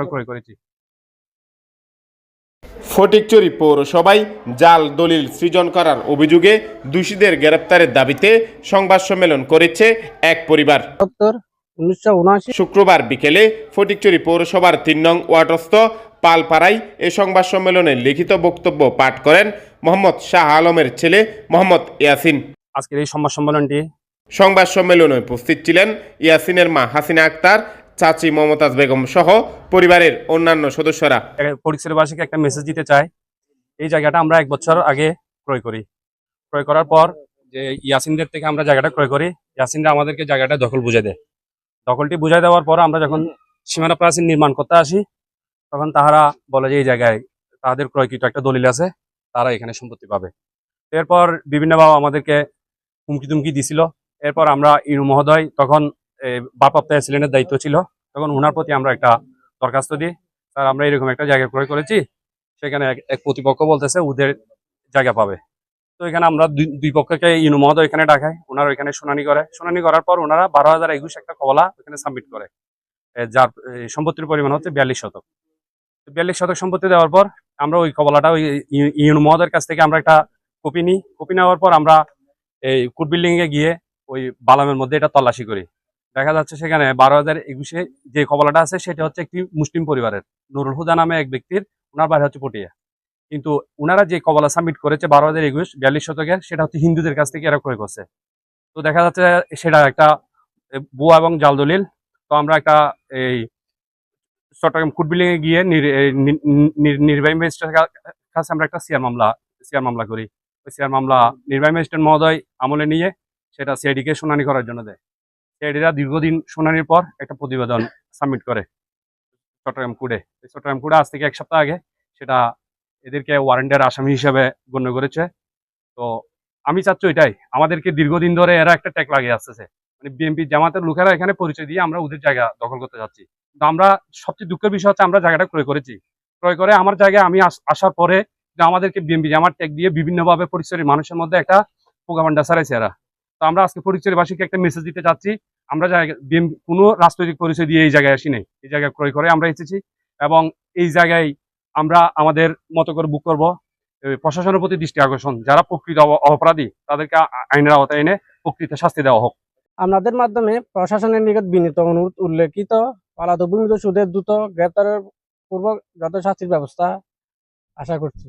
আমরা ক্রয় করেছি। ফটিকচুরি পৌরসভায় জাল দলিল সৃজন করার অভিযোগে দোষীদের গ্রেপ্তারের দাবিতে সংবাদ সম্মেলন করেছে এক পরিবার। শুক্রবার বিকেলে ফটিকচুরি পৌরসভার তিন নং ওয়ার্ডস্থ পালপাড়ায় এ সংবাদ সম্মেলনে লিখিত বক্তব্য পাঠ করেন মোহাম্মদ শাহ আলমের ছেলে মোহাম্মদ ইয়াসিন। আজকের এই সংবাদ সম্মেলনটি সংবাদ সম্মেলনে উপস্থিত ছিলেন ইয়াসিনের মা হাসিনা আক্তার চাচি মমতাজ বেগম সহ পরিবারের অন্যান্য সদস্যরা। পরিচয়বাসীকে একটা মেসেজ দিতে চাই এই জায়গাটা আমরা এক বছর আগে ক্রয় করি। ক্রয় করার পর যে ইয়াসিনদের থেকে আমরা জায়গাটা ক্রয় করি, ইয়াসিনরা আমাদেরকে জায়গাটা দখল বুঝে দেয়। দখলটি বুঝাই দেওয়ার পর আমরা যখন সীমানা প্রাচীর নির্মাণ করতে আসি, তখন তাহারা বলে যে, এই জায়গায় তাদের ক্রয়কৃত একটা দলিল আছে, তারা এখানে সম্পত্তি পাবে। এরপর বিভিন্নভাবে আমাদেরকে হুমকি তুমকি দিছিল। এরপর আমরা ইরু মহোদয় তখন এই, ভারপ্রাপ্ত এসিলেন্টের দায়িত্ব ছিল। তখন ওনার প্রতি আমরা একটা দরখাস্ত দিই। স্যার আমরা এরকম একটা জায়গা ক্রয় করেছি সেখানে এক- প্রতিপক্ষ বলতেছে ওদের জায়গা পাবে। তো এখানে আমরা দুই- পক্ষকে ইনু মহোদয় এখানে ডাকাই ওনারা ওইখানে শুনানি করে। শুনানি করার পর ওনারা বারো হাজার একুশ একটা কবলা এখানে সাবমিট করে। যার সম্পত্তির পরিমাণ হচ্ছে বিয়াল্লিশ শতক। বিয়াল্লিশ শতক সম্পত্তি দেওয়ার পর আমরা ওই কবলাটা ওই ই- ইউনু মহোদয়ের কাছ থেকে আমরা একটা কপি নিই। কপি নেওয়ার পর আমরা এই কোর্ট বিল্ডিং এ গিয়ে ওই বালামের মধ্যে এটা তল্লাশি করি। দেখা যাচ্ছে সেখানে বারো হাজার একুশে যে কবলাটা আছে, সেটা হচ্ছে একটি মুসলিম পরিবারের। নুরুল হুদা নামে এক ব্যক্তির ওনার বাড়ি হচ্ছে পটিয়া। কিন্তু ওনারা যে কবলা সাবমিট করেছে বারো হাজার একুশ বিয়াল্লিশ শতকের, সেটা হচ্ছে হিন্দুদের কাছ থেকে এরা ক্রয় করছে তো দেখা যাচ্ছে সেটা একটা বুয়া এবং জাল দলিল। তো আমরা একটা এই চট্টগ্রাম বিল্ডিং এ গিয়ে নির্বাহী ম্যাজিস্ট্রেটের কাছে আমরা একটা সিআর মামলা সিআর মামলা করি। সিআর মামলা নির্বাহী ম্যাজিস্ট্রেট মহোদয় আমলে নিয়ে সেটা সিআইডি কে শুনানি করার জন্য দেয়। সিআইডিরা দীর্ঘদিন শুনানির পর একটা প্রতিবেদন সাবমিট করে চট্টগ্রাম কুড়ে। চট্টগ্রাম কুড়ে আজ থেকে এক সপ্তাহ আগে সেটা এদেরকে ওয়ারেন্টের আসামি হিসেবে গণ্য করেছে। তো আমি চাচ্ছি এটাই, আমাদেরকে দীর্ঘদিন ধরে এরা একটা ট্যাগ লাগিয়ে আসতেছে। মানে বিএনপি জামাতের লোকেরা এখানে পরিচয় দিয়ে আমরা ওদের জায়গা দখল করতে যাচ্ছি। কিন্তু আমরা সবচেয়ে দুঃখের বিষয় হচ্ছে আমরা জায়গাটা ক্রয় করেছি। ক্রয় করে আমার জায়গায় আমি আস- আসার পরে যে আমাদেরকে বিএমপি জামার ট্যাগ দিয়ে বিভিন্নভাবে পরিচয়ের মানুষের মধ্যে একটা প্রোগামান্ডা সারাইছে এরা। তো আমরা আজকে পরিচয়বাসীকে একটা মেসেজ দিতে চাচ্ছি আমরা কোনো রাজনৈতিক পরিচয় দিয়ে এই জায়গায় আসি নাই এই জায়গায় ক্রয় করে আমরা এসেছি এবং এই জায়গায় আমরা আমাদের মতো করে বুক করব। প্রশাসনের প্রতি দৃষ্টি আকর্ষণ। যারা প্রকৃত অপরাধী, তাদেরকে আইনের আওতায় এনে প্রকৃত শাস্তি দেওয়া হোক। আপনাদের মাধ্যমে প্রশাসনের নিকট বিনীত অনুরোধ, উল্লেখিত পালাতভূমিত সুদের দ্রুত গ্রেপ্তারের পূর্বক যত শাস্তির ব্যবস্থা আশা করছি।